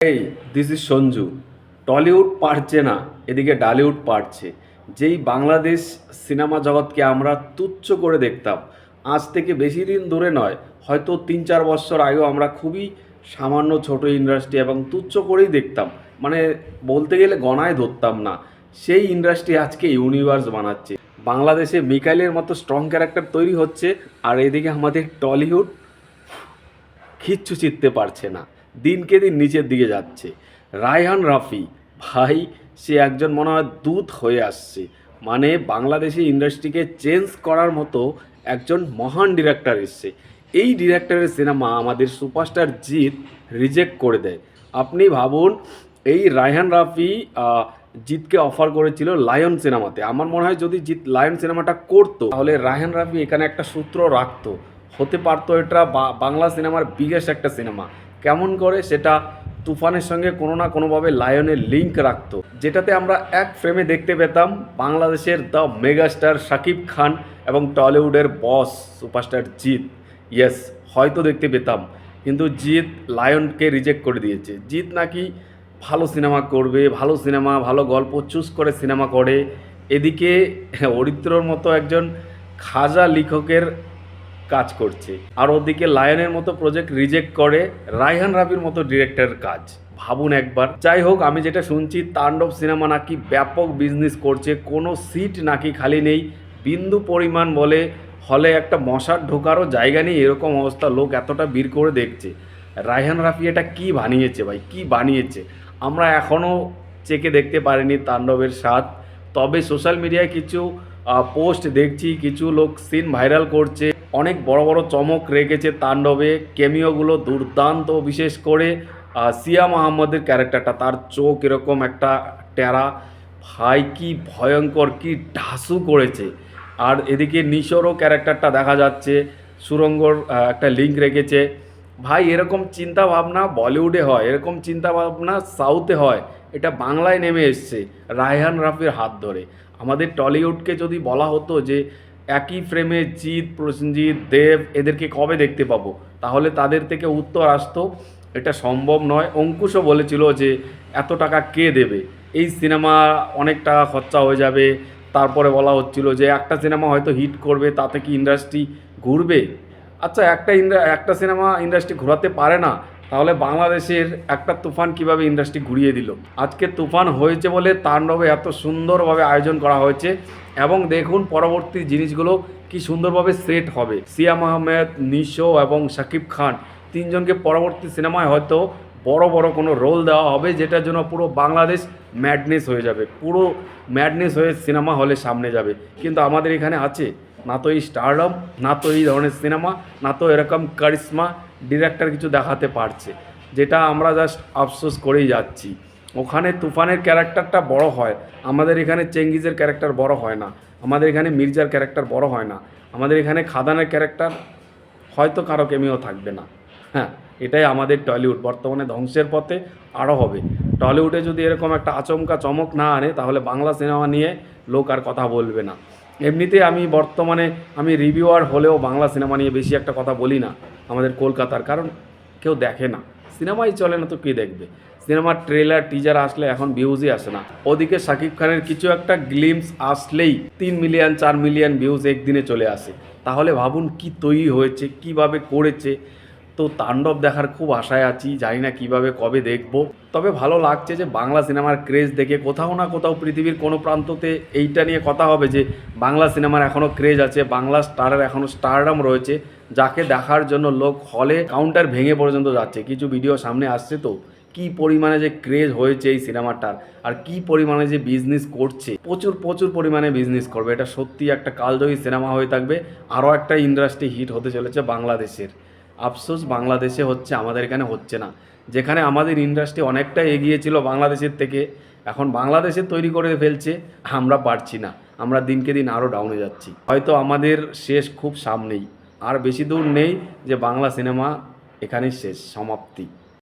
এই this is Sanju. Tollywood পারছে না, এদিকে ডালিউড পারছে। যেই বাংলাদেশ সিনেমা জগৎকে আমরা তুচ্ছ করে দেখতাম, আজ থেকে বেশি দিন দূরে নয়, হয়তো তিন চার বছর আগেও আমরা খুবই সামান্য ছোট ইন্ডাস্ট্রি এবং তুচ্ছ করেই দেখতাম। মানে বলতে গেলে গণায় ধরতাম না। সেই ইন্ডাস্ট্রি আজকে ইউনিভার্স বানাচ্ছে। বাংলাদেশে মিকাইলের মতো স্ট্রং ক্যারেক্টার তৈরি হচ্ছে, আর এদিকে আমাদের টলিউড কিচ্ছু চিনতে পারছে না। দিনকে দিন নিচের দিকে যাচ্ছে। রায়হান রাফি, ভাই, সে একজন মনে হয় দূত হয়ে আসছে। মানে বাংলাদেশি ইন্ডাস্ট্রিকে চেঞ্জ করার মতো একজন মহান ডিরেক্টর এসছে। এই ডিরেক্টরের সিনেমা আমাদের সুপারস্টার জিৎ রিজেক্ট করে দেয়। আপনি ভাবুন, এই রায়হান রাফি জিতকে অফার করেছিল লায়ন সিনেমাতে। আমার মনে হয় যদি জিৎ লায়ন সিনেমাটা করতো, তাহলে রায়হান রাফি এখানে একটা সূত্র রাখতো। হতে পারতো এটা বাংলা সিনেমার বিগেস্ট একটা সিনেমা। কেমন করে সেটা তুফানের সঙ্গে কোনো না কোনোভাবে লায়নের লিঙ্ক রাখত। যেটাতে আমরা এক ফ্রেমে দেখতে পেতাম বাংলাদেশের দ্য মেগাস্টার শাকিব খান এবং টলিউডের বস সুপারস্টার জিৎ। ইয়েস হয়তো দেখতে পেতাম। কিন্তু জিৎ লায়নকে রিজেক্ট করে দিয়েছে। জিৎ নাকি ভালো সিনেমা করবে, ভালো সিনেমা ভালো গল্প চুজ করে সিনেমা করে। এদিকে অরিত্রর মতো একজন খাজা লেখকের কাজ করছে। আর ওদিকে লায়নের মতো প্রজেক্ট রিজেক্ট করে রায়হান রাবির মতো ডিরেক্টরের কাজ। ভাবুন একবার। যাই হোক, আমি যেটা শুনছি, তাণ্ডব সিনেমা নাকি ব্যাপক বিজনেস করছে। কোনো সিট নাকি খালি নেই। বিন্দু পরিমাণ বলে হলে একটা মশার ঢোকারও জায়গা নেই। এরকম অবস্থা, লোক এতটা ভিড় করে দেখছে। রায়হান রাফি এটা কী বানিয়েছে ভাই? কি বানিয়েছে? আমরা এখনও চেকে দেখতে পারিনি তাণ্ডবের স্বাদ। তবে সোশ্যাল মিডিয়ায় কিছু পোস্ট দেখছি, কিছু লোক সিন ভাইরাল করছে। অনেক বড় বড় চমক রেখেছে তাণ্ডবে। কেমিওগুলো দুর্দান্ত, বিশেষ করে সিয়া মাহমদের ক্যারেক্টারটা। তার চোখ এরকম একটা টেরা। ভাই, কি ভয়ঙ্কর, কি ঢাসু করেছে। আর এদিকে নিশোরও ক্যারেক্টারটা দেখা যাচ্ছে। সুরঙ্গর একটা লিঙ্ক রেখেছে। ভাই, এরকম চিন্তা ভাবনা বলিউডে হয়, এরকম চিন্তা ভাবনা সাউথে হয়, এটা বাংলায় নেমে এসছে রায়হান রাফির হাত ধরে। আমাদের টলিউডকে যদি বলা হতো যে একই ফ্রেমে জিৎ, প্রসেনজিৎ, দেব এদেরকে কবে দেখতে পাবো? তাহলে তাদের থেকে উত্তর আসতো, এটা সম্ভব নয়। অঙ্কুশও বলেছিল যে, এত টাকা কে দেবে? এই সিনেমা অনেক টাকা খরচা হয়ে যাবে। তারপরে বলা হচ্ছিল যে, একটা সিনেমা হয়তো হিট করবে, তাতে কি ইন্ডাস্ট্রি ঘুরবে? আচ্ছা একটা ইন্ডা একটা সিনেমা ইন্ডাস্ট্রি ঘোরাতে পারে না তাহলে বাংলাদেশের একটা তুফান কীভাবে ইন্ডাস্ট্রি ঘুরিয়ে দিল? আজকে তুফান হয়েছে বলে তাণ্ডবে এত সুন্দরভাবে আয়োজন করা হয়েছে এবং দেখুন পরবর্তী জিনিসগুলো কি সুন্দরভাবে সেট হবে। সিয়াম আহমেদ নিশো এবং শাকিব খান তিনজনকে পরবর্তী সিনেমায় হয়তো বড় বড় কোনো রোল দেওয়া হবে যেটার জন্য পুরো বাংলাদেশ ম্যাডনেস হয়ে যাবে। পুরো ম্যাডনেস হয়ে সিনেমা হলে সামনে যাবে। কিন্তু আমাদের এখানে আছে, না তো এই স্টারডম না তো এই ধরনের সিনেমা, না তো এরকম কারিশ্মা ডিরেক্টর কিছু দেখাতে পারছে, যেটা আমরা জাস্ট আফসোস করেই যাচ্ছি। ওখানে তুফানের ক্যারেক্টারটা বড় হয়, আমাদের এখানে চেঙ্গিজের ক্যারেক্টার বড় হয় না, আমাদের এখানে মির্জার ক্যারেক্টার বড় হয় না, আমাদের এখানে খাদানের ক্যারেক্টার হয়তো কারও কেমিও থাকবে না। হ্যাঁ এটাই আমাদের টলিউড, বর্তমানে ধ্বংসের পথে আরও হবে। টলিউডে যদি এরকম একটা আচমকা চমক না আনে, তাহলে বাংলা সিনেমা নিয়ে লোক আর কথা বলবে না। এমনিতে আমি বর্তমানে, আমি রিভিউয়ার হলেও বাংলা সিনেমা নিয়ে বেশি একটা কথা বলি না। আমাদের কলকাতার, কারণ কেউ দেখে না। সিনেমাই চলে না তো কী দেখবে? সিনেমার ট্রেলার টিজার আসলে এখন ভিউজই আসে না। ওদিকে শাকিব খানের কিছু একটা গ্লিমস আসলেই তিন মিলিয়ন চার মিলিয়ন ভিউজ একদিনে চলে আসে। তাহলে ভাবুন কি তৈরি হয়েছে, কীভাবে করেছে তো তাণ্ডব দেখার খুব আশায় আছি, জানি না কীভাবে, কবে দেখব। তবে ভালো লাগছে যে বাংলা সিনেমার ক্রেজ দেখে কোথাও না কোথাও পৃথিবীর কোনো প্রান্ততে এইটা নিয়ে কথা হবে যে বাংলা সিনেমার এখনও ক্রেজ আছে, বাংলা স্টারের এখনও স্টারডাম রয়েছে, যাকে দেখার জন্য লোক হলে কাউন্টার ভেঙে পর্যন্ত যাচ্ছে। কিছু ভিডিও সামনে আসছে তো, কি পরিমাণে যে ক্রেজ হয়েছে এই সিনেমাটার, আর কি পরিমাণে যে বিজনেস করছে, প্রচুর প্রচুর পরিমাণে বিজনেস করবে। এটা সত্যি একটা কালজয়ী সিনেমা হয়ে থাকবে। আরও একটা ইন্ডাস্ট্রি হিট হতে চলেছে বাংলাদেশের। আফসোস বাংলাদেশে হচ্ছে, আমাদের এখানে হচ্ছে না। যেখানে আমাদের ইন্ডাস্ট্রি অনেকটা এগিয়েছিল বাংলাদেশের থেকে, এখন বাংলাদেশে তৈরি করে ফেলছে, আমরা পারছি না। আমরা দিনকে দিন আরও ডাউনে যাচ্ছি। হয়তো আমাদের শেষ খুব সামনেই, আর বেশি দূর নেই যে বাংলা সিনেমা এখানেই শেষ, সমাপ্তি।